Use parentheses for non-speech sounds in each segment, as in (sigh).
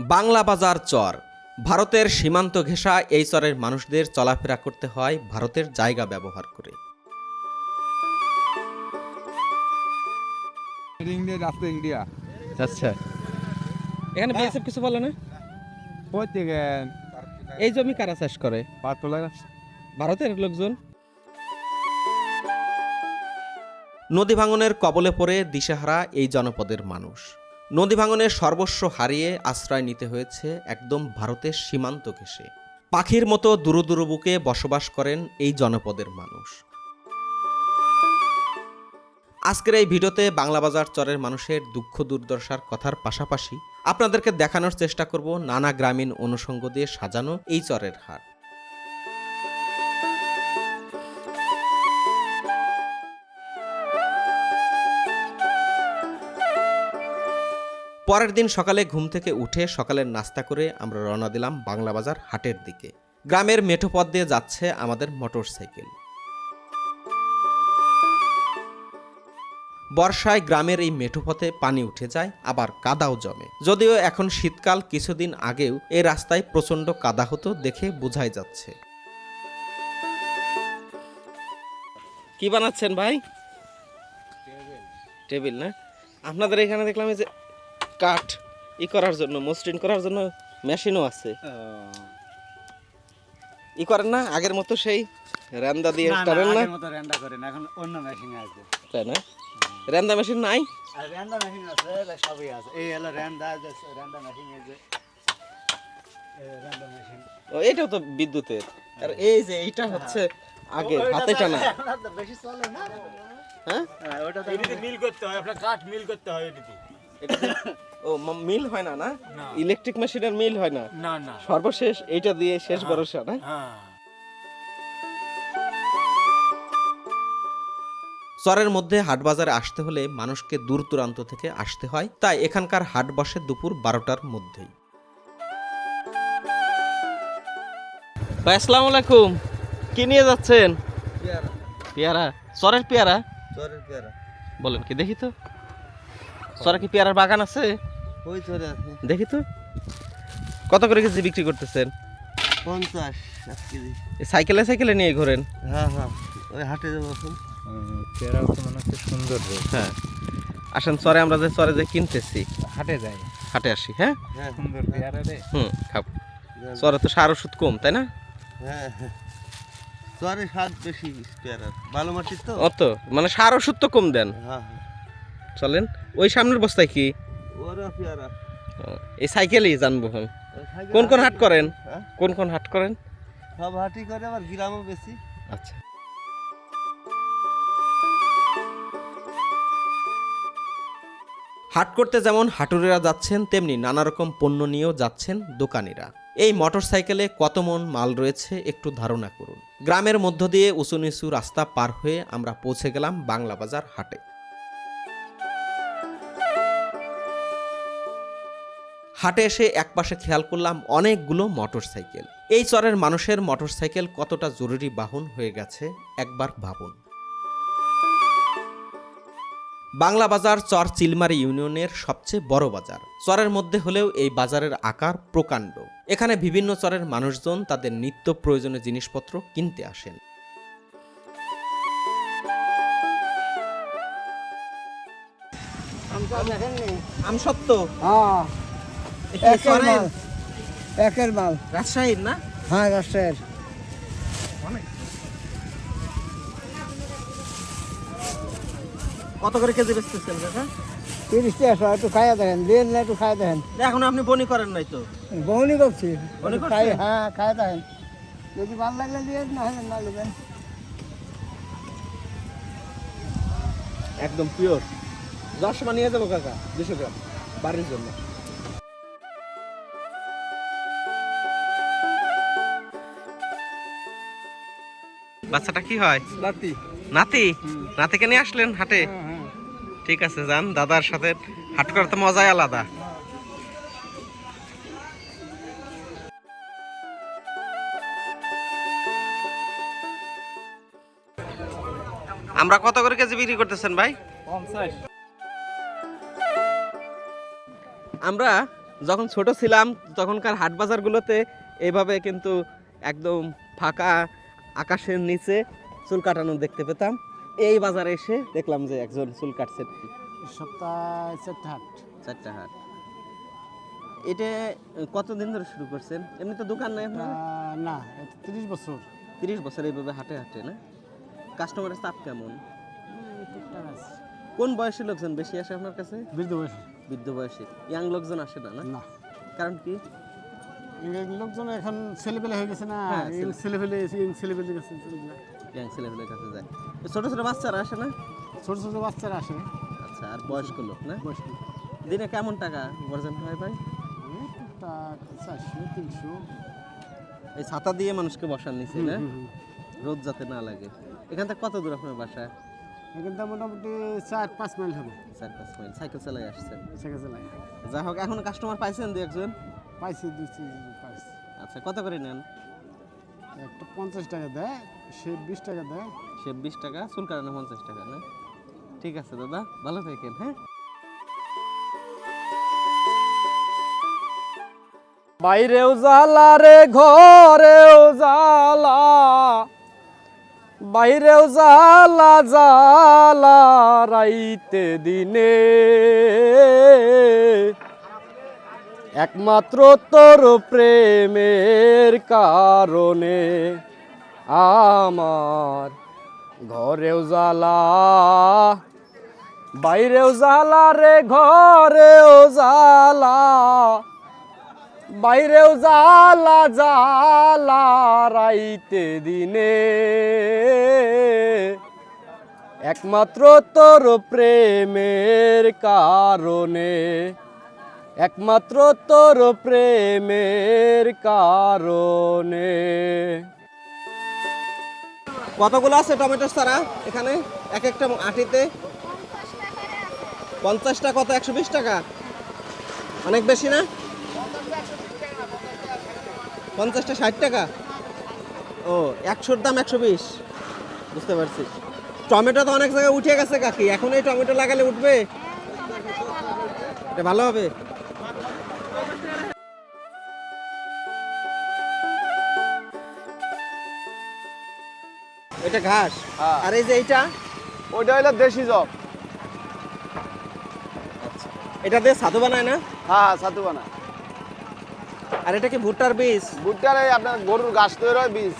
বাংলা বাজার চর। ভারতের সীমান্ত ঘেঁষা এই চরের মানুষদের চলাফেরা করতে হয় ভারতের জায়গা ব্যবহার করে। ইন্ডিয়া রাস্তা ইন্ডিয়া। আচ্ছা। এখানে বিএসএফ কিছু বলে না? এই জমি কারা চাষ করে? ভারতের লোকজন? নদী ভাঙনের কবলে পড়ে দিশেহারা এই জনপদের মানুষ। নদী ভাঙনের সর্বস্ব হারিয়ে আশ্রয় নিতে হয়েছে একদম ভারতের সীমান্ত ঘেঁষে। পাখির মতো বুকে বসবাস করেন এই জনপদের মানুষ। আজকের এই ভিডিওতে বাংলা বাজার চরের মানুষের দুঃখ দুর্দশার কথার পাশাপাশি আপনাদেরকে দেখানোর চেষ্টা করব নানা গ্রামীণ অনুষঙ্গ দিয়ে সাজানো এই চরের হাট। পরের দিন সকালে ঘুম থেকে উঠে সকালের নাস্তা করে আমরা রওনা দিলাম বাংলা বাজার হাটের দিকে। গ্রামের মেঠো পথ দিয়ে যাচ্ছে আমাদের মোটরসাইকেল। বর্ষায় গ্রামের এই মেঠো পথে পানি উঠে যায় আবার কাদাও জমে। যদিও এখন শীতকাল কিছুদিন আগেও এই রাস্তায় প্রচণ্ড কাদা হতো দেখে বোঝাই যাচ্ছে। কি বানাচ্ছেন ভাই? টেবিল। না? আপনাদের এখানে দেখলাম এই যে কাঠ ই করার জন্য মসৃণ করার জন্য মেশিনও আছে। ই করেন না আগের মতো সেই র্যান্দা দিয়ে টানেন না মতো রেন্ডা করেন এখন অন্য মেশিন আছে। তাই না? র্যান্দা মেশিন নাই? আর রেন্ডা মেশিন আছে সবই আছে। এই হলো রেন্ডা রেন্ডা মেশিন এই যে রেন্ডা মেশিন। ও এটাও তো বিদ্যুতের। আর এই যে এইটা হচ্ছে আগে হাতে টানা। বেশি চলে না। হ্যাঁ? ওটা তো মিল করতে হয় আপনার কাঠ মিল করতে হয় এটাতে। (coughs) ও মিল হয় না না? ইলেকট্রিক মেশিনের মিল হয় না? না না। সর্বশেষ এইটা দিয়ে শেষ ভরসা না? হ্যাঁ। চরের মধ্যে হাট বাজারে আসতে হলে মানুষকে দূর দূরান্ত থেকে আসতে হয়। তাই এখানকার হাট বসে দুপুর বারোটার মধ্যেই। ভাই আসসালামু আলাইকুম। কি নিয়ে যাচ্ছেন? পেয়ারা? চরের পেয়ারা? চরের পেয়ারা। বলেন কি দেখি তো। চরে কি পেয়ারার বাগান আছে? ওই চরে আছে। দেখি তো। কত করে কেজি বিক্রি করতেছেন? পঞ্চাশ কেজি। এই সাইকেলে সাইকেলে নিয়ে ঘোরেন? হ্যাঁ হ্যাঁ। ওই হাটে যাব এখন। পেয়ারা তো মনে হচ্ছে সুন্দর হ্যাঁ। আসেন চরে আমরা যে চরে যে কিনতেছি। হাটে যায় হাটে আসি হ্যাঁ? হ্যাঁ। সুন্দর পেয়ারা রে। হুম খাব চরে তো সার ওষুধ কম তাই না? হ্যাঁ হ্যাঁ। চরে স্বাদ বেশি পেয়ারার। ভালো মাটির তো? অত মানে সার ওষুধ তো কম দেন। হ্যাঁ হ্যাঁ। চলেন। ওই সামনের বস্তায় কি? এই সাইকেলই জানব আমি। কোন কোন হাট করেন? হ্যাঁ? কোন কোন হাট করেন? সব হাটই করে আবার গ্রামও বেশি। আচ্ছা। হাট করতে যেমন হাটুরেরা যাচ্ছেন তেমনি নানা রকম পণ্য নিয়েও যাচ্ছেন দোকানিরা। এই মোটরসাইকেলে কত মন মাল রয়েছে একটু ধারণা করুন। গ্রামের মধ্য দিয়ে উঁচু নিচু রাস্তা পার হয়ে আমরা পৌঁছে গেলাম বাংলা বাজার হাটে। হাটে এসে একপাশে খেয়াল করলাম অনেকগুলো মোটরসাইকেল। এই চরের মানুষের মোটরসাইকেল কতটা জরুরি বাহন হয়ে গেছে একবার ভাবুন। বাংলা বাজার চর চিলমারি ইউনিয়নের সবচেয়ে বড় বাজার। চরের মধ্যে হলেও এই বাজারের আকার প্রকাণ্ড। এখানে বিভিন্ন চরের মানুষজন তাদের নিত্য প্রয়োজনীয় জিনিসপত্র কিনতে আসেন। আম সত্য হ্যাঁ। একের মাল। একের মাল। রাজশাহীর না? হ্যাঁ রাষ্ট্রের কত করে কেজি বেচতেছেন কাকা? তিরিশ টাকা একটু খাইয়া দেখেন দিন না একটু খাইয়া দেখেন। এখন আপনি বনি করেন নাই তো? বউনি করছি। করছেন? খাই হ্যাঁ খাইয়া দেখেন। যদি ভালো লাগলে দিয়ে না হলে না নেবেন। একদম পিওর দশ নিয়ে যাব কাকা দুশো গ্রাম বাড়ির জন্য। বাচ্চাটা কি হয়? রাতি নাতি? নাতিকে নিয়ে আসলেন হাটে? হ্যাঁ ঠিক আছে যান। দাদার সাথে হাট করার তো মজাই আলাদা। আমরা কত করে কেজি বিক্রি করতেছেন ভাই? আমরা যখন ছোট ছিলাম তখনকার হাট বাজারগুলোতে এইভাবে কিন্তু একদম ফাঁকা আকাশের নিচে চুল কাটানো দেখতে পেতাম। এই বাজারে এসে দেখলাম যে একজন চুল কাটছেন। সপ্তাহে চারটে হাট। চারটা হাট। এটা কতদিন ধরে শুরু করছেন? এমনি তো দোকান নেই না তিরিশ বছর। তিরিশ বছর এইভাবে হাটে হাটে না? কাস্টমারের চাপ কেমন। কোন বয়সী লোকজন বেশি আসে আপনার কাছে? বৃদ্ধ বয়স। বৃদ্ধ বয়সী। ইয়াং লোকজন আসে না? না। কারণ কি? লোকজন এখন ছেলেপেলে হয়ে গেছে না? হ্যাঁ, ছেলেপেলে ছেলেপেলে গেছে ছেলেপেলে। ছেলেপেলের কাছে যায়। ছোট ছোট বাচ্চারা আসে না? ছোট ছোট বাচ্চারা আসে। আচ্ছা আর বয়স্ক লোক না? বয়স্ক দিনে কেমন টাকা উপার্জন হয় ভাই? চারশো তিনশো। এই ছাতা দিয়ে মানুষকে বসার নিচে না। রোদ যাতে না লাগে। এখান থেকে কত দূর আপনার বাসা? এখান থেকে মোটামুটি চার পাঁচ মাইল হবে। চার পাঁচ মাইল। সাইকেল চালাই আসছেন। সেখানে চালাই যাই হোক এখন কাস্টমার পাইছেন দু একজন? পাইছি তিন পাইছি। আচ্ছা কত করে নেন? একটা পঞ্চাশ টাকা দেয় সে বিশ টাকা দেয়। সে বিশ টাকা চুল কাটানো পঞ্চাশ টাকা না? ঠিক আছে দাদা ভালো থাকেন হ্যাঁ? বাইরেও জ্বালা রে ঘরেও জ্বালা। বাইরেও জ্বালা জ্বালা রাইতে দিনে। একমাত্র তোর প্রেমের কারণে আমার ঘরেও জ্বালা, বাইরেও জ্বালা রে, ঘরেও জ্বালা, বাইরেও জালা জালা রাইতে দিনে। একমাত্র তোর প্রেমের কারণে একমাত্র তোর প্রেমের কারণে। কতগুলো আছে টমেটো সারা এখানে? এক একটা আটিতে? পঞ্চাশটা কত? একশো বিশ টাকা। অনেক বেশি না? পঞ্চাশটা ষাট টাকা? ও, একশোর দাম একশো বিশ। বুঝতে পারছি। টমেটো তো অনেক জায়গায় উঠে গেছে কাকি। এখন এই টমেটো লাগালে উঠবে? এটা ভালো হবে? এটা ঘাস। হ্যাঁ। আর এই যে এইটা? ওইটা হইল দেশি জব। এটা দিয়ে ছাতু বানায় না? হ্যাঁ সাতু বানা আর এটা কি ভুট্টার বীজ? ভুট্টার এই আপনার গরুর ঘাস তৈরি হয় বীজ।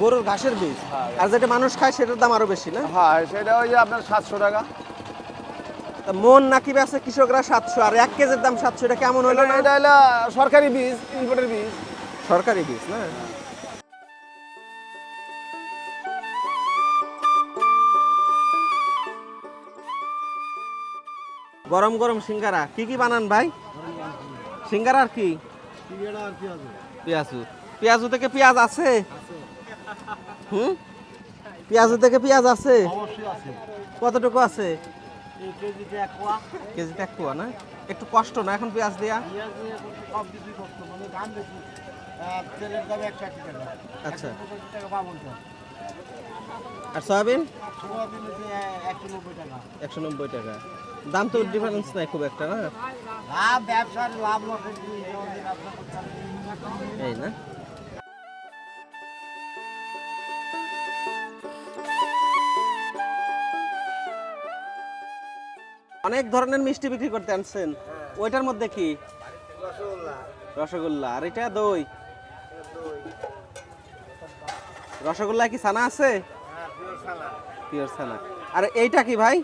গরুর ঘাসের বীজ? হ্যাঁ। আর যেটা মানুষ খায় সেটার দাম আরও বেশি না? হ্যাঁ সেটা ওই যে আপনার সাতশো টাকা। মন নাকি আছে কৃষকরা সাতশো আর এক কেজির দাম সাতশো এটা কেমন হলো না? এটা হলো সরকারি বীজ ইম্পোর্টের বীজ। সরকারি বীজ না? গরম গরম সিঙ্গারা। কি কি বানান ভাই? সিঙ্গারা আর কি? পেঁয়াজু। পেঁয়াজু থেকে পেঁয়াজ আছে? হুম? পেঁয়াজু থেকে পেঁয়াজ আছে? কতটুকু আছে? কেজিতে এক কোয়া না? একটু কষ্ট না এখন পেঁয়াজ দিয়া? আচ্ছা। আর সয়াবিন? একশো নব্বই টাকা। দাম তো ডিফারেন্স নাই খুব একটা না? লাভ ব্যবসার লাভ এই না? অনেক ধরনের মিষ্টি বিক্রি করতে আনছেন। ওইটার মধ্যে কি? রসগোল্লা। আর এটা দই? রসগোল্লা কি ছানা আছে? পিওর ছানা। আর এইটা কি ভাই?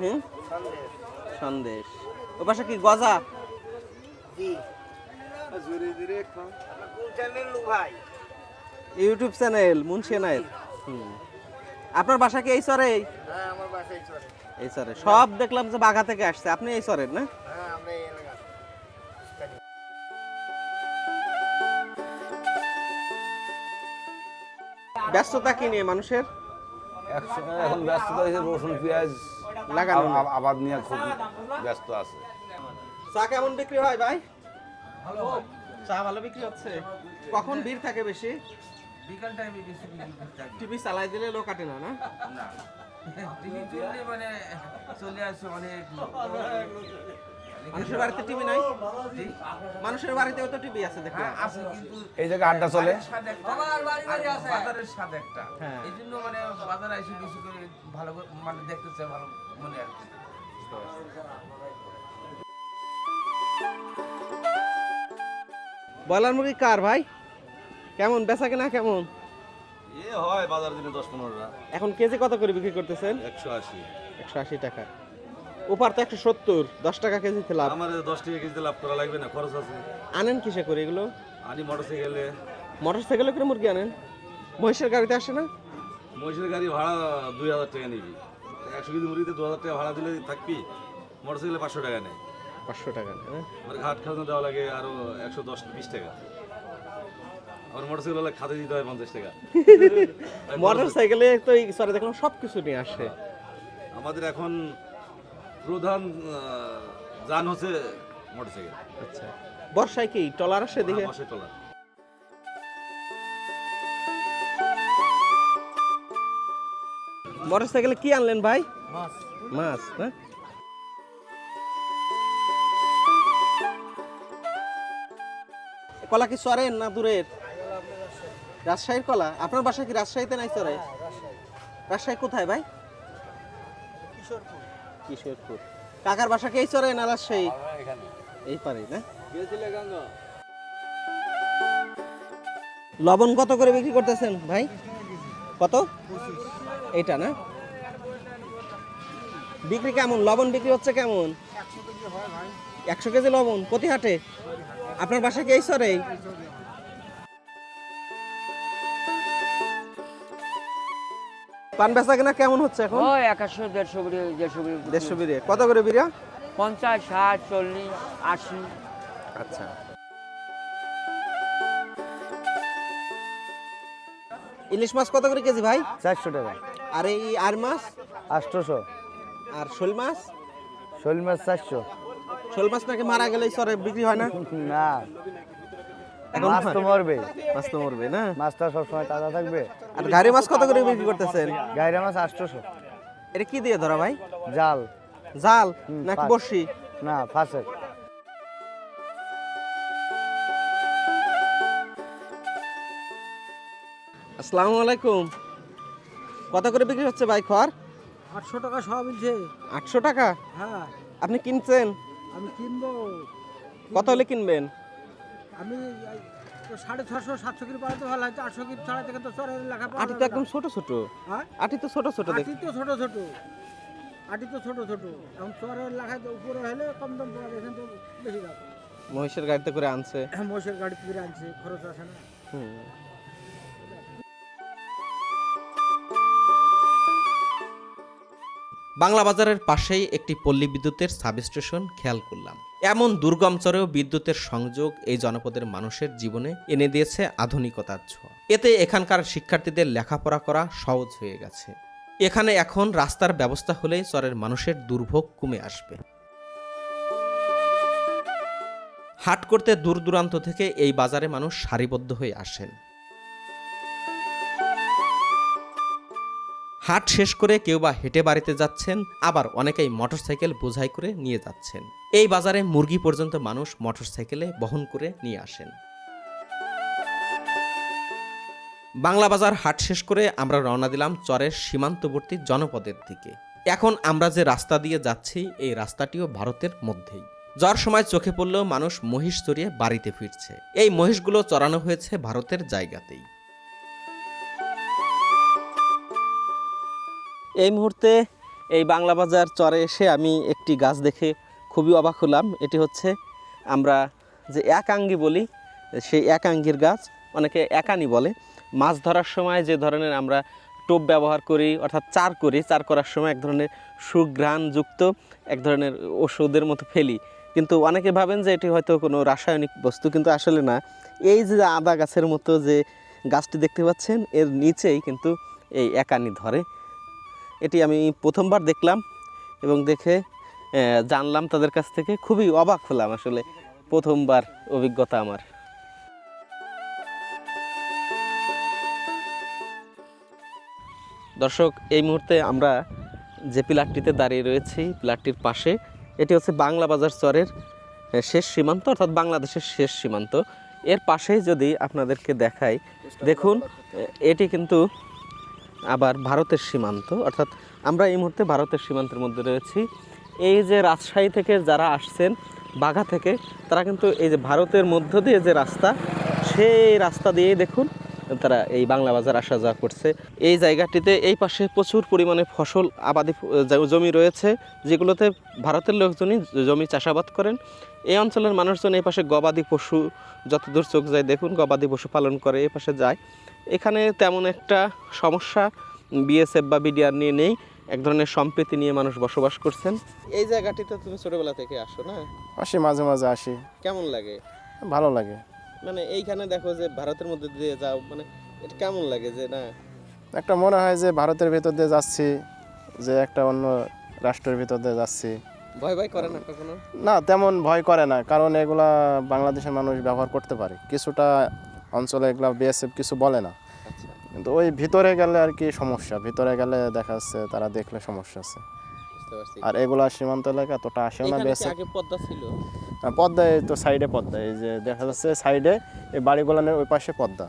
হুম? সন্দেশ। ও পাশে কি গজা? ইউটিউব চ্যানেল মুন্সি নায়ের হুম। আপনার বাসা কি এই সরে এই সরে সব দেখলাম যে বাঘা থেকে আসছে। আপনি এই সরের না? ব্যস্ততা কি নিয়ে মানুষের? এখন ব্যস্ততা হয়েছে রসুন পেঁয়াজ। লাগানো। আব- আব- আবাদ নিয়ে খুব ব্যস্ত আছে। চা কেমন বিক্রি হয় ভাই? চা ভালো বিক্রি হচ্ছে? কখন ভিড় থাকে বেশি? বিকাল টাইমে বেশি ভিড় টিভি চালাই দিলে লোক কাটে না না? টিভি চললে মানে চলে আসে অনেক লোক। মানুষের বাড়িতে টিভি নাই? মানুষের বাড়িতেও তো টিভি আছে দেখুন এই জায়গায় আড্ডা চলে? বাজারের স্বাদ একটা। হ্যাঁ। এই জন্য মানে বাজারে এসে বেশি করে ভালো মানে দেখতে চাই ভালো মনে আর কি। ব্রয়লার মুরগি কার ভাই? কেমন বেচা কেনা কেমন? এ হয় বাজার দিনে দশ পনেরোটা। এখন কেজি কত করে বিক্রি করতেছেন? একশো আশি। একশো আশি টাকা। ওপার তো একশো সত্তর দশ টাকা কেজিতে লাভ। আমার দশ টাকা কেজিতে লাভ করা লাগবে না খরচ আছে। আনেন কিসে করে এগুলো? আনি মোটর সাইকেলে মোটর সাইকেলে করে মুরগি আনেন? মহিষের গাড়িতে আসে না? মহিষের গাড়ি ভাড়া দুই হাজার টাকা নিবি। একশো কেজি মুড়িতে দু হাজার টাকা ভাড়া দিলে থাকবি মোটর সাইকেলে পাঁচশো টাকা নেয়। পাঁচশো টাকা নেয়, হ্যাঁ? আমার ঘাট খাজনা দেওয়া লাগে আরও একশো দশ বিশ টাকা। আমার মোটর সাইকেল হলে খাতে দিতে হয় পঞ্চাশ টাকা। (laughs) মোটর সাইকেলে তো এই সরে দেখলাম সব কিছু নিয়ে আসে। আমাদের এখন প্রধান যান হচ্ছে মোটর সাইকেল আচ্ছা। বর্ষায় কি টলার আসে দেখে পাশে টলা মোটর সাইকেলে কি আনলেন ভাই? মাছ। না? কলা কি সরেন না দূরের? রাজশাহীর কলা? আপনার বাসা কি রাজশাহীতে নাই সরে রাজশাহী কোথায় ভাই? কিশোরপুর। কাকার বাসা কি এই চরে না রাজশাহী এই পারে না? লবণ কত করে বিক্রি করতেছেন ভাই? কত? এইটা না? বিক্রি কেমন? লবণ বিক্রি হচ্ছে কেমন? একশো কেজি লবণ প্রতি হাটে? আপনার বাসা কি এই সরে পান বেচা কিনা কেমন হচ্ছে এখন? ওই একাশো দেড়শো বিড়ি দেড়শো বিড়ি। দেড়শো বিরিয়া কত করে বিরিয়া পঞ্চাশ ষাট চল্লিশ আশি। আচ্ছা। ইলিশ মাছ কত করে কেজি ভাই? চারশো টাকা। আর এই আর মাছ? আটশোশো। আর শোল মাছ? শোল মাছ চারশো। শোল মাছ নাকি মারা গেলে সরে বিক্রি হয় না? না। এখন মাছ তো মরবে মাছ তো মরবে না? মাছটা সবসময় তাজা থাকবে। আর গাড়ি মাছ কত করে বিক্রি করতেছেন? গাইরা মাছ আটশোশো। এটা কি দিয়ে ধরা ভাই? জাল। জাল? নাকি পাঁচ। না ফাঁসের। আসসালামু আলাইকুম। কত করে বিক্রি হচ্ছে ভাই খড়? আটশো টাকা সব মিলছে। আটশো টাকা? হ্যাঁ। আপনি কিনছেন? আমি কিনবো। কত হলে কিনবেন? আমি তো সাড়ে ছশো সাতশো কিলো পাঠাতে ভালো হয়তো আটশো কিলো ছাড়া থেকে তো চরের লেখা আটি তো একদম। ছোট ছোট। হ্যাঁ? আটি তো ছোট ছোট আটি তো ছোট ছোট। আটি তো ছোট ছোট। এখন চরের লেখায় তো উপরে হলে কম দাম যায় এখানে তো বেশি দাম। মহিষের গাড়িতে করে আনছে। মোষের গাড়ি ফিরে আনছে খরচ আসে না। হুম। বাংলা বাজারের পাশেই একটি পল্লী বিদ্যুতের সাবস্টেশন খেয়াল করলাম। এমন দুর্গম চরেও বিদ্যুতের সংযোগ এই জনপদের মানুষের জীবনে এনে দিয়েছে আধুনিকতার ছোঁয়া। এতে এখানকার শিক্ষার্থীদের লেখাপড়া করা সহজ হয়ে গেছে। এখানে এখন রাস্তার ব্যবস্থা হলেই চরের মানুষের দুর্ভোগ কমে আসবে। হাট করতে দূর দূরান্ত থেকে এই বাজারে মানুষ সারিবদ্ধ হয়ে আসেন। হাট শেষ করে কেউ বা হেঁটে বাড়িতে যাচ্ছেন, আবার অনেকেই মোটরসাইকেল বোঝাই করে নিয়ে যাচ্ছেন। এই বাজারে মুরগি পর্যন্ত মানুষ মোটরসাইকেলে বহন করে নিয়ে আসেন। বাংলা বাজার হাট শেষ করে আমরা রওনা দিলাম চরের সীমান্তবর্তী জনপদের দিকে। এখন আমরা যে রাস্তা দিয়ে যাচ্ছি, এই রাস্তাটিও ভারতের মধ্যেই। যার সময় চোখে পড়লেও মানুষ মহিষ চড়িয়ে বাড়িতে ফিরছে। এই মহিষগুলো চড়ানো হয়েছে ভারতের জায়গাতেই। এই মুহূর্তে এই বাংলা বাজার চরে এসে আমি একটি গাছ দেখে খুবই অবাক হলাম। এটি হচ্ছে আমরা যে একাঙ্গি বলি, সেই একাঙ্গির গাছ, অনেকে একানি বলে। মাছ ধরার সময় যে ধরনের আমরা টোপ ব্যবহার করি, অর্থাৎ চার করি, চার করার সময় এক ধরনের সুঘ্রাণযুক্ত এক ধরনের ওষুধের মতো ফেলি। কিন্তু অনেকে ভাবেন যে এটি হয়তো কোনো রাসায়নিক বস্তু, কিন্তু আসলে না। এই যে আদা গাছের মতো যে গাছটি দেখতে পাচ্ছেন, এর নিচেই কিন্তু এই একানি ধরে। এটি আমি প্রথমবার দেখলাম এবং দেখে জানলাম তাদের কাছ থেকে। খুবই অবাক হলাম আসলে, প্রথমবার অভিজ্ঞতা আমার। দর্শক, এই মুহূর্তে আমরা যে পিলারটিতে দাঁড়িয়ে রয়েছি, পিলারটির পাশে, এটি হচ্ছে বাংলা বাজার চরের শেষ সীমান্ত, অর্থাৎ বাংলাদেশের শেষ সীমান্ত। এর পাশেই যদি আপনাদেরকে দেখাই, দেখুন, এটি কিন্তু আবার ভারতের সীমান্ত, অর্থাৎ আমরা এই মুহূর্তে ভারতের সীমান্তের মধ্যে রয়েছি। এই যে রাজশাহী থেকে যারা আসছেন বাঘা থেকে, তারা কিন্তু এই যে ভারতের মধ্য দিয়ে যে রাস্তা, সেই রাস্তা দিয়েই দেখুন তারা এই বাংলা বাজার আসা যাওয়া করছে। এই জায়গাটিতে এই পাশে প্রচুর পরিমাণে ফসল, আবাদি জমি রয়েছে, যেগুলোতে ভারতের লোকজনই জমি চাষাবাদ করেন। এই অঞ্চলের মানুষজন এই পাশে গবাদি পশু, যতদূর চোখ যায় দেখুন, গবাদি পশু পালন করে এই পাশে যায়। এখানে তেমন একটা সমস্যা, বিএসএফ বা বিডিআর নিয়ে নেই। এক ধরনের সম্প্রীতি নিয়ে মানুষ বসবাস করছেন। এই জায়গাটিতে তুমি ছোটবেলা থেকে আসো না? আসি মাঝে মাঝে আসি। কেমন লাগে? ভালো লাগে। মানে এইখানে দেখো যে ভারতের মধ্যে দিয়ে যাও মানে এটা কেমন লাগে যে না? একটা মনে হয় যে ভারতের ভেতর দিয়ে যাচ্ছি যে একটা অন্য রাষ্ট্রের ভিতর দিয়ে যাচ্ছি। ভয় ভয় করে না কখনো? না তেমন ভয় করে না কারণ এগুলা বাংলাদেশের মানুষ ব্যবহার করতে পারে। কিছুটা অঞ্চলে এগুলা বিএসএফ কিছু বলে না। কিন্তু ওই ভিতরে গেলে আর কি সমস্যা। ভিতরে গেলে দেখা যাচ্ছে তারা দেখলে সমস্যা আছে। আর এগুলা সীমান্ত এলাকা এতটা আসেও না আগে পদ্মা ছিল? পদ্মা এই তো সাইডে পদ্মা এই যে দেখা যাচ্ছে সাইডে এই বাড়িগুলানের ওই পাশে পদ্মা।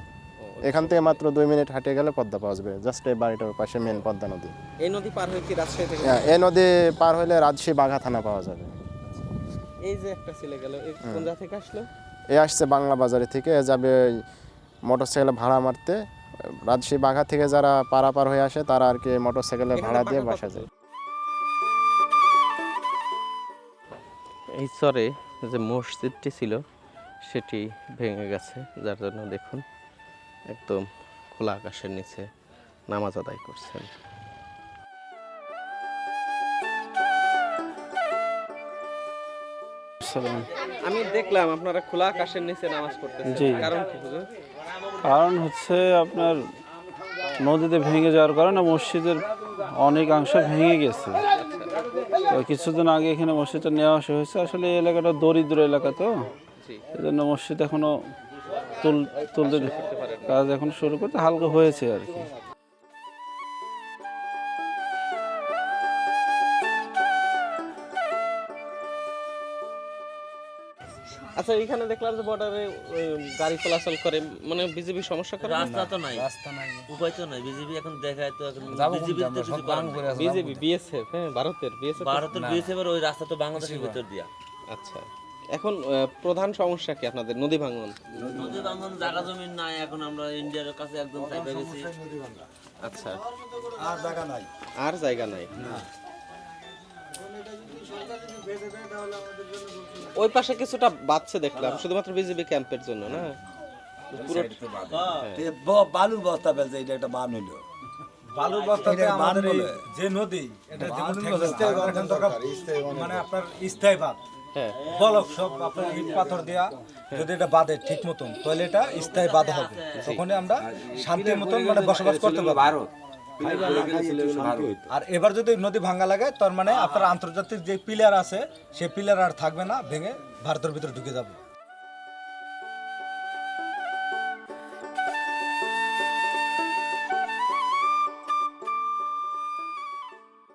এখান থেকে মাত্র দুই মিনিট হাঁটে গেলে পদ্মা পাওয়া যাবে। জাস্ট এই বাড়িটার ওই পাশে মেন পদ্মা নদী। এই নদী পার হয়ে কি রাজশাহী থেকে হ্যাঁ, এই নদী পার হলে রাজশাহী বাঘা থানা পাওয়া যাবে। এই যে একটা ছেলে গেল এই কোন জায়গা থেকে আসলো? এ আসছে বাংলা বাজারে থেকে যাবে মোটর সাইকেলে ভাড়া মারতে রাজশাহী বাঘা থেকে যারা পারাপার হয়ে আসে তারা আর কি মোটর সাইকেলে ভাড়া দিয়ে বাসা যায় এই চরে যে মসজিদটি ছিল সেটি ভেঙে গেছে। যার জন্য দেখুন একদম খোলা আকাশের নিচে নামাজ আদায় করছেন। আমি দেখলাম আপনারা খোলা আকাশের নিচে নামাজ পড়তেছেন। কারণ কি হুজুর? কারণ হচ্ছে আপনার নদীতে ভেঙে যাওয়ার কারণে মসজিদের অনেকাংশ ভেঙে গেছে। তো কিছুদিন আগে এখানে মসজিদটা নেওয়া আসা হয়েছে। আসলে এই এলাকাটা দরিদ্র এলাকা তো। এই জন্য মসজিদ এখনও তুল তুলতে কাজ এখন শুরু করতে হালকা হয়েছে আর কি। আচ্ছা এখানে দেখলাম যে বর্ডারে গাড়ি চলাচল করে মানে বিজেপি সমস্যা করে? রাস্তা তো নাই। রাস্তা নাই। উপায় তো নাই। বিজেপি এখন দেখায় তো এখন বিজেপি তো কিছু করার। বিজেপি বিএসএফ হ্যাঁ ভারতের বিএসএফ ভারতের বিএসএফ এর ওই রাস্তা তো বাংলাদেশের ভিতর দিয়া। আচ্ছা এখন আহ, প্রধান সমস্যা কি আপনাদের? নদী ভাঙন? নদী বাঙ্গন জায়গা জমি নাই এখন আমরা ইন্ডিয়ার কাছে একদম চাইপে গেছি। আচ্ছা। আর জায়গা নাই। আর জায়গা নাই? ওই পাশে কিছুটা বাচ্চা দেখলাম শুধুমাত্র বিজেপি ক্যাম্পের জন্য না? পুরো বালুর বস্তা ফেলছে এটা একটা বান হইল। বালুর বস্তাতে আমাদের যে নদী এটা মানে আপনার স্থায়ী বাঁধ। হ্যাঁ। বলক সব আপনার ইট পাথর দেয়া যদি এটা বাঁধে ঠিক মতন তাহলে এটা স্থায়ী বাঁধ হবে। তখন আমরা শান্তির মতন মানে বসবাস করতে পারব। আর এবার যদি নদী ভাঙ্গা লাগে তার মানে আপনার আন্তর্জাতিক যে পিলার আছে সেই পিলার আর থাকবে না ভেঙে ভারতের ভিতরে ঢুকে যাবে।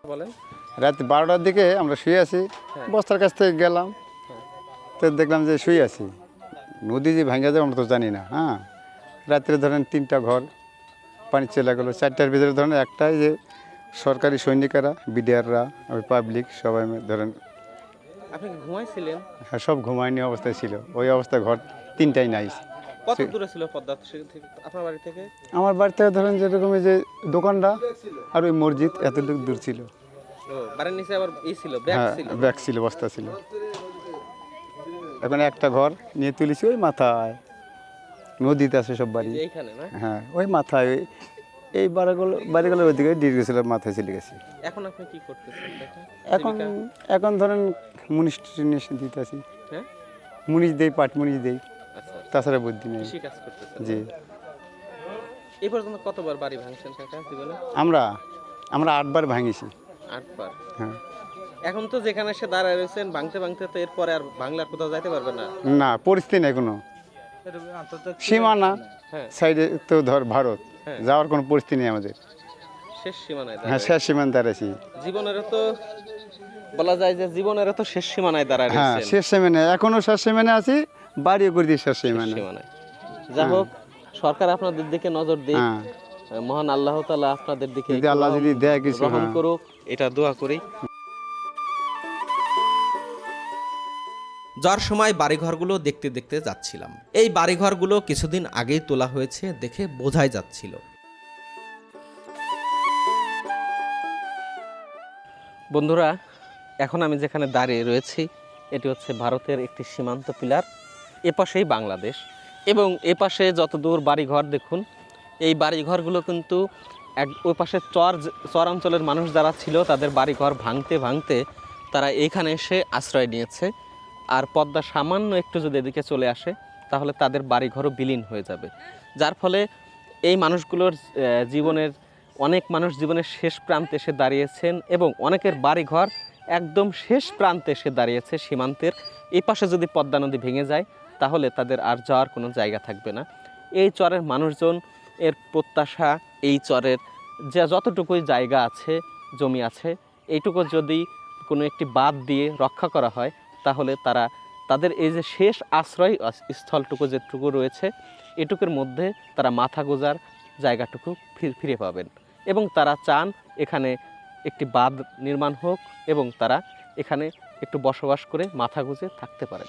বলেন। রাত বারোটার দিকে আমরা শুয়ে আছি বস্তার কাছ থেকে গেলাম তো দেখলাম যে শুয়ে আছি। নদী যে ভেঙে যাবে আমরা তো জানি না হ্যাঁ। রাত্রে ধরেন তিনটা ঘর পানি চলে গেলো। চারটার ভিতরে ধরেন একটাই যে সরকারি সৈনিকেরা বিডিআররা ওই পাবলিক সবাই ধরেন আপনি ঘুমাইছিলেন? হ্যাঁ, সব ঘুমায়নি অবস্থায় ছিল। ওই অবস্থায় ঘর তিনটাই নাই। কত দূরে ছিল পদ্মা থেকে? আপনার বাড়ি থেকে? আমার বাড়ি থেকে ধরেন যেরকম যে দোকানটা আর ওই মসজিদ এতটুকু দূর ছিল। বাড়ির নিচে আবার ই ছিল ব্যাগ হ্যাঁ ছিল? ব্যাগ ছিল বস্তা ছিল। এখন একটা ঘর নিয়ে তুলেছি ওই মাথায়। নদীতে আছে সব বাড়ি। হ্যাঁ ওই মাথায় এই বাড়িগুলো বাড়িগুলোর ওইদিকে মাথায় চলে গেছে। এখন আপনি কি করতেছেন? এখন এখন ধরেন মুনিশ টুনিশ দিতেছি হ্যাঁ? মুনিশ দেই পাট মুনিশ দেই। আচ্ছা তাছাড়া বুদ্ধি নেই। জি। এই পর্যন্ত কতবার বাড়ি ভাঙছেন কাকা জীবনে? আমরা আমরা আটবার ভাঙিছি। আটবার? হ্যাঁ। এখন তো যেখানে এসে দাঁড়ায় রয়েছেন ভাঙতে ভাঙতে তো এরপরে আর বাংলার কোথাও যাইতে পারবে না। না পরিস্থিতি নেই কোনো। সীমানা হ্যাঁ। সাইডে তো ধর ভারত হ্যাঁ। যাওয়ার কোনো পরিস্থিতি নেই আমাদের। শেষ সীমানায় হ্যাঁ। শেষ জীবনেরও তো বলা যায় যে জীবনের তো শেষ সীমানায় দাঁড়ায় হ্যাঁ শেষ সেমেনে এখনও শেষ সেমেনে আছি বাড়িও করে দিই শেষ সীমানায়। হোক সরকার আপনাদের দিকে নজর দিক হ্যাঁ। মহান আল্লাহ তাআলা আপনাদের দিকে আল্লাহ যদি দেয় কিছু। করুক এটা দোয়া করি। যার সময় বাড়িঘরগুলো দেখতে দেখতে যাচ্ছিলাম। এই বাড়িঘরগুলো কিছুদিন আগেই তোলা হয়েছে দেখে বোঝাই যাচ্ছিল। বন্ধুরা, এখন আমি যেখানে দাঁড়িয়ে রয়েছি, এটি হচ্ছে ভারতের একটি সীমান্ত পিলার, এপাশেই বাংলাদেশ। এবং এপাশে যতদূর বাড়িঘর দেখুন, এই বাড়িঘরগুলো কিন্তু এক, ওই পাশে চর চর অঞ্চলের মানুষ যারা ছিল, তাদের বাড়িঘর ভাঙতে ভাঙতে তারা এইখানে এসে আশ্রয় নিয়েছে। আর পদ্মা সামান্য একটু যদি এদিকে চলে আসে, তাহলে তাদের বাড়িঘরও বিলীন হয়ে যাবে। যার ফলে এই মানুষগুলোর জীবনের, অনেক মানুষ জীবনের শেষ প্রান্তে এসে দাঁড়িয়েছেন এবং অনেকের বাড়িঘর একদম শেষ প্রান্তে এসে দাঁড়িয়েছে সীমান্তের। এই পাশে যদি পদ্মা নদী ভেঙে যায়, তাহলে তাদের আর যাওয়ার কোনো জায়গা থাকবে না। এই চরের মানুষজন, এর প্রত্যাশা এই চরের যে যতটুকুই জায়গা আছে, জমি আছে, এইটুকু যদি কোনো একটি বাদ দিয়ে রক্ষা করা হয় তাহলে তারা তাদের এই যে শেষ আশ্রয় স্থলটুকু যেটুকু রয়েছে, এটুকুর মধ্যে তারা মাথা গোজার জায়গাটুকু ফির- পাবেন। এবং তারা চান এখানে একটি বাঁধ নির্মাণ হোক এবং তারা এখানে একটু বসবাস করে মাথা গুজে থাকতে পারেন।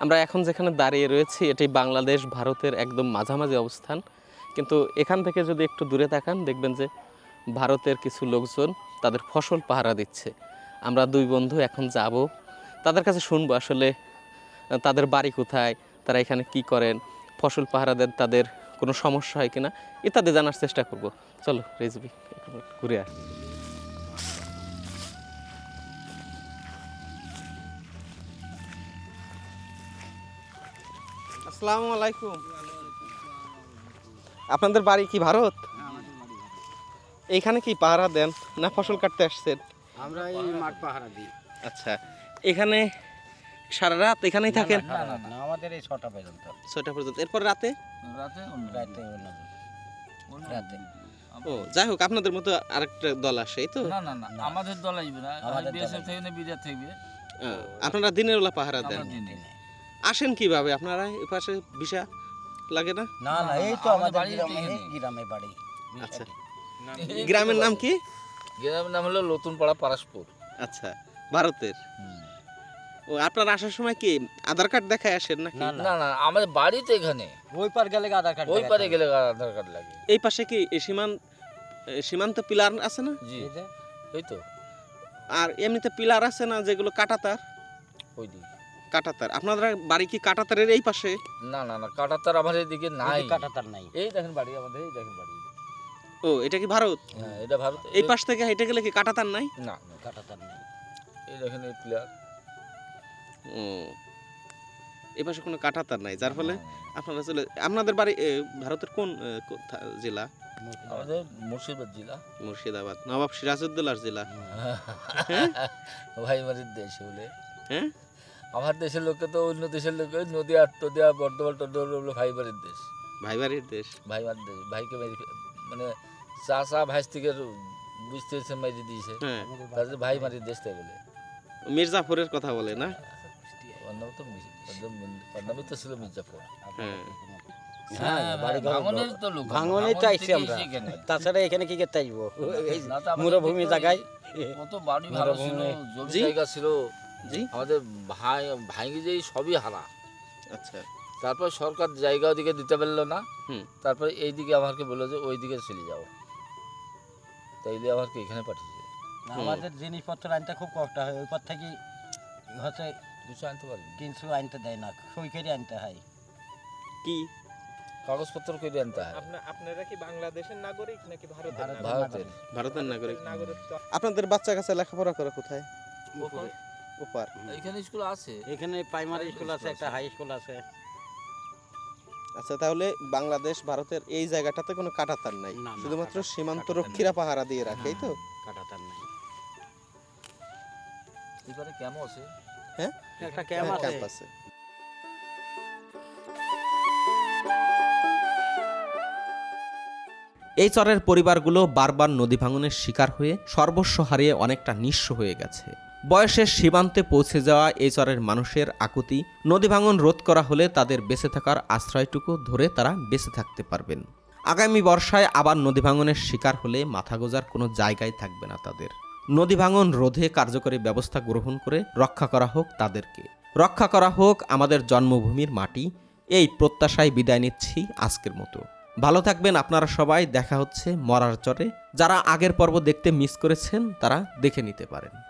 আমরা এখন যেখানে দাঁড়িয়ে রয়েছি এটি বাংলাদেশ, ভারতের একদম মাঝামাঝি অবস্থান। কিন্তু এখান থেকে যদি একটু দূরে তাকান, দেখবেন যে ভারতের কিছু লোকজন তাদের ফসল পাহারা দিচ্ছে। আমরা দুই বন্ধু এখন যাব। তাদের কাছে শুনব আসলে তাদের বাড়ি কোথায়, তারা এখানে কি করেন, ফসল পাহারা দেন তাদের কোনো সমস্যা হয় কিনা, ইত্যাদি জানার চেষ্টা করব। চলো, রেজবি ঘুরে আসি আসসালামু আলাইকুম। আপনাদের বাড়ি কি ভারত? এইখানে কি পাহারা দেন না ফসল কাটতে আসছেন? আমরা এই মাঠ পাহারা দিই। আচ্ছা এখানে সারা রাত এখানেই থাকেন? না আমাদের এই ছটা পর্যন্ত। ছয়টা পর্যন্ত। এরপর রাতে? রাতে রাতে রাতে। ও যাই হোক আপনাদের মতো আরেকটা দল আসে এই তো? না না না আমাদের দল আসবে না। আমাদের বিএসএফ থেকে না বিডিআর থাকবে ও, আপনারা দিনের বেলা পাহারা দেন। আমরা আসেন কীভাবে? আপনারা এই পাশে ভিসা লাগে না? না না এই তো আমাদের আমাদের বাড়ি গ্রামে গ্রামে বাড়ি। আচ্ছা। (laughs) গ্রামের নাম কি? গ্রামের নাম হলো নতুন পাড়া পারাসপুর আচ্ছা ভারতের? ও আপনারা আসার সময় কি আধার কার্ড দেখায় আসেন নাকি? না না না আমাদের বাড়ি তো এখানে। ওই পার গেলে আধার কার্ড ওই পারে গেলে আধার কার্ড লাগে। এই পাশে কি এ সীমান সীমান্ত পিলার আছে না? জি। এই তো। আর এমনিতে পিলার আছে না যেগুলো কাটাতার? ওই দিকে। কাটাতার। আপনারা বাড়ি কি কাটাতারের এই পাশে? না না না কাটাতার আমাদের এদিকে নাই। কাটাতার নাই। এই দেখেন বাড়ি আমাদের এই দেখেন বাড়ি। ও এটা কি ভারত? হ্যাঁ এটা ভারত। এই পাশ থেকে হেঁটে গেলে কি কাটাতার নাই? না কাটাতার নাই। এই দেখেন এই প্লেয়ার ও এই পাশে কোনো কাটাতার নাই যার ফলে আপনারা চলে আপনাদের বাড়ি ভারতের কোন কোথা- জেলা? আমাদের মুর্শিদাবাদ জেলা। মুর্শিদাবাদ নবাব সিরাজউদ্দৌলার জেলা। (laughs) ভাই বাড়ির দেশ বলে। হ্যাঁ? আমার দেশের লোককে তো অন্য দেশের লোক ওই নদী আর টদিয়া বর্ধমান টর্ধমান হলো ভাই বাড়ির দেশ। ভাই বাড়ির দেশ। ভাই বাড়ির দেশ। ভাইকে মেরে মানে চা চা ভাইস থেকে বুঝতে হচ্ছে মেরে দিয়েছে। হ্যাঁ। তাদের ভাই দেশ বলে মির্জাফরের কথা বলে না? ওর নাম তো ওর নামই তো ছিল মির্জাফর। হ্যাঁ। হ্যাঁ, তো আইছি আমরা। তাছাড়া এখানে কি করতে আসব এই না মরুভূমি জায়গায়। কত বাড়ি ভালো ছিল জমি জায়গা ছিল। আমাদের ভাই ভাঙি যেই সবই হারা। আচ্ছা। তারপর সরকার জায়গা ওদিকে দিতে পারল না। হুম। তারপরে এই আমাকে বলল যে ওই দিকে চলে যাও। তাইলে আমাকে এখানে পাঠিয়েছে আমাদের জিনিসপত্র আনতে খুব কষ্ট হয় ওই পর থেকে হচ্ছে কিছু আনতে পারিনি কিছু আনতে দেয় না সই করে আনতে হয়। কি? কাগজপত্র করে আনতে হয়। আপনারা কি বাংলাদেশের নাগরিক নাকি ভারতের ভারতের ভারতের। নাগরিক। আপনাদের বাচ্চা কাছে লেখাপড়া করে কোথায়? ওপার। এখানে স্কুল আছে। এখানে প্রাইমারি স্কুল আছে একটা হাই স্কুল আছে। আচ্ছা তাহলে বাংলাদেশ ভারতের এই জায়গাটাতে কোনো কাটাতার নাই? শুধুমাত্র সীমান্ত রক্ষীরা পাহারা দিয়ে রাখে তো? কাটাতার নাই। এখানে কেমন আছে। হ্যাঁ? একটা ক্যাম্প আছে ক্যাম্প আছে। এই চরের পরিবারগুলো বারবার নদী ভাঙনের শিকার হয়ে সর্বস্ব হারিয়ে অনেকটা নিঃস্ব হয়ে গেছে। বয়সের সীমান্তে পৌঁছে যাওয়া এই চরের মানুষের আকুতি, নদী ভাঙন রোধ করা হলে তাদের বেঁচে থাকার আশ্রয়টুকু ধরে তারা বেঁচে থাকতে পারবেন। আগামী বর্ষায় আবার নদী ভাঙনের শিকার হলে মাথা গোজার কোনো জায়গায় থাকবে না তাদের। নদী ভাঙন রোধে কার্যকরী ব্যবস্থা গ্রহণ করে রক্ষা করা হোক তাদেরকে। রক্ষা করা হোক আমাদের জন্মভূমির মাটি, এই প্রত্যাশায় বিদায় নিচ্ছি আজকের মতো। ভালো থাকবেন আপনারা সবাই, দেখা হচ্ছে মরার চরে। যারা আগের পর্ব দেখতে মিস করেছেন, তারা দেখে নিতে পারেন।